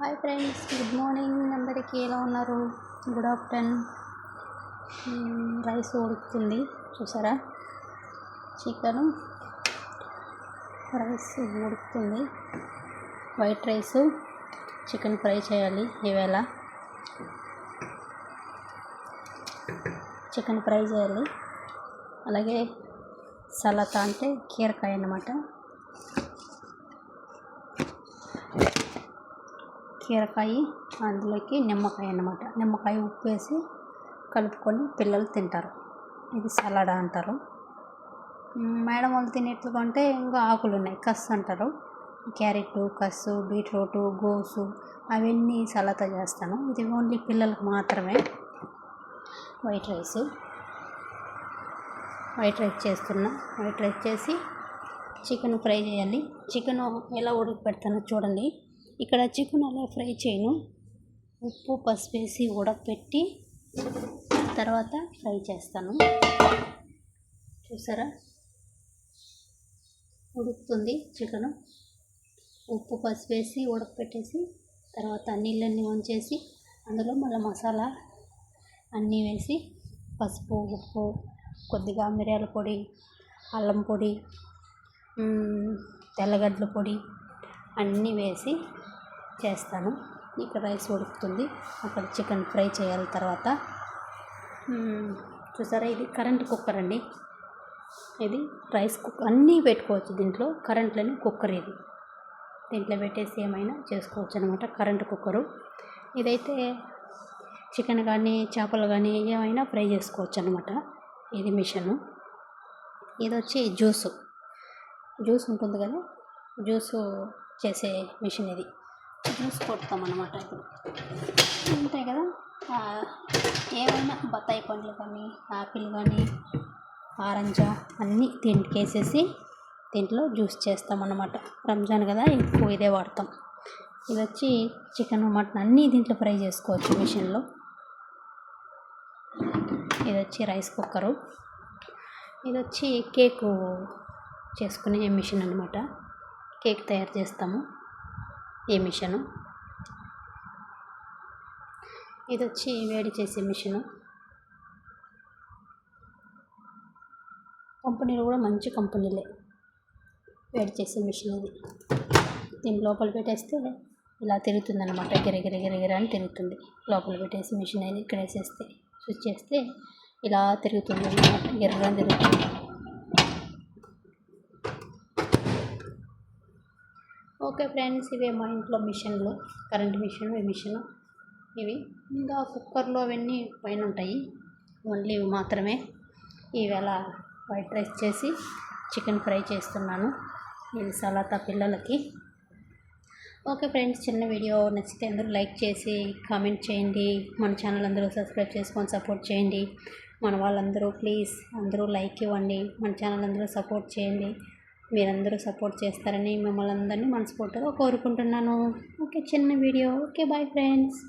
Hi friends good morning. అందరికీ ఎలా ఉన్నారు? Good afternoon. రైస్ ఉడుకుతుంది. చూసారా? చికెన్ రైస్ ఉడుకుతుంది. వైట్ రైస్ చికెన్ ఫ్రై చేయాలి ఈవేళ. చికెన్ ఫ్రై చేయాలి. అలాగే సలాత అంటే కీరకాయ అన్నమాట. కీరకాయ అందులోకి నిమ్మకాయ అన్నమాట. నిమ్మకాయ ఉప్పు వేసి కలుపుకొని పిల్లలు తింటారు. ఇది సలాడ్ అంటారు. మేడం వాళ్ళు తినేట్లుగా అంటే ఇంకా ఆకులు ఉన్నాయి. కస్ అంటారు. క్యారెట్ కస్సు బీట్రూట్ గోసు అవన్నీ సలాత చేస్తాను. ఇది ఓన్లీ పిల్లలకు మాత్రమే. White rice. వైట్ రైస్ చేస్తున్నా. వైట్ రైస్ చేసి చికెన్ ఫ్రై చేయాలి. చికెన్ ఎలా ఉడక పెడతానో చూడండి. ఇక్కడ చికెన్ అలా ఫ్రై చేయను. ఉప్పు పసుపు వేసి ఉడకపెట్టి తర్వాత ఫ్రై చేస్తాను. చూసారా? ఉడుకుతుంది చికెన్. ఉప్పు పసుపు వేసి ఉడకపెట్టేసి తర్వాత నీళ్ళన్నీ వంచేసి అందులో మళ్ళీ మసాలా అన్నీ వేసి పసుపు ఉప్పు కొద్దిగా మిరియాల పొడి అల్లం పొడి తెల్లగడ్డల పొడి అన్నీ వేసి చేస్తాను. ఇక్కడ రైస్ ఉడుకుతుంది. అక్కడ చికెన్ ఫ్రై చేయాలి తర్వాత. చూసారా? ఇది కరెంట్ కుక్కర్ అండి. ఇది రైస్ కుక్కర్ అన్నీ పెట్టుకోవచ్చు దీంట్లో. కరెంట్లోని కుక్కర్ ఇది. దీంట్లో పెట్టేసి ఏమైనా చేసుకోవచ్చు అనమాట కరెంట్ కుక్కరు. ఇదైతే చికెన్ కానీ చేపలు కానీ ఏమైనా ఫ్రై చేసుకోవచ్చు అనమాట ఇది మిషను. ఇది వచ్చి జ్యూసు. జ్యూస్ ఉంటుంది కదా? జ్యూసు చేసే మిషన్ ఇది. జ్యూస్ కొడతాం అనమాట ఇప్పుడు. ఉంటాయి కదా? ఏమైనా బత్తాయి పండ్లు కానీ ఆపిల్ కానీ ఆరెంజ అన్నీ దీంట్లోకి వేసేసి దీంట్లో జ్యూస్ చేస్తామన్నమాట. రంజాన్ కదా ఎక్కువ ఇదే వాడతాం. ఇది వచ్చి చికెన్ మటన్ అన్నీ దీంట్లో ఫ్రై చేసుకోవచ్చు మిషన్లో. ఇది వచ్చి రైస్ కుక్కరు. ఇది వచ్చి కేకు చేసుకునే మిషన్ అనమాట కేక్ తయారు చేస్తాము. ఈ మిషను. ఇది వచ్చి వేడి చేసే మిషను. కంపెనీలు కూడా మంచి కంపెనీలే వేడి చేసే మిషన్ ఇది. దీని లోపల పెట్టేస్తే ఇలా తిరుగుతుందన్నమాట. గిరగిర గిరగిర అని తిరుగుతుంది. లోపల పెట్టేసి మిషన్ అనేది ఇక్కడ వేసేస్తే స్విచ్ చేస్తే ఇలా తిరుగుతుంది అనమాట గిర్రని తిరుగుతుంది. ఓకే ఫ్రెండ్స్ ఇవే మా ఇంట్లో మిషన్లు కరెంట్ మిషన్ ఈ మిషన్. ఇవి ఇంకా కుక్కర్లో అవన్నీ పైన ఉంటాయి. ఓన్లీ ఇవి మాత్రమే. ఈవేళ వైట్ రైస్ చేసి చికెన్ ఫ్రై చేస్తున్నాను. ఇది సలాతా పిల్లలకి. ఓకే ఫ్రెండ్స్ చిన్న వీడియో నచ్చితే అందరూ లైక్ చేసి కామెంట్ చేయండి. మన ఛానల్ అందరూ సబ్స్క్రైబ్ చేసుకొని సపోర్ట్ చేయండి. మన వాళ్ళందరూ ప్లీజ్ అందరూ లైక్ ఇవ్వండి. మన ఛానల్ అందరూ సపోర్ట్ చేయండి. మీరందరూ సపోర్ట్ చేస్తారని మిమ్మల్ని అందరినీ మనస్ఫూర్తిగా కోరుకుంటున్నాను. ఓకే చిన్న వీడియో. Okay bye friends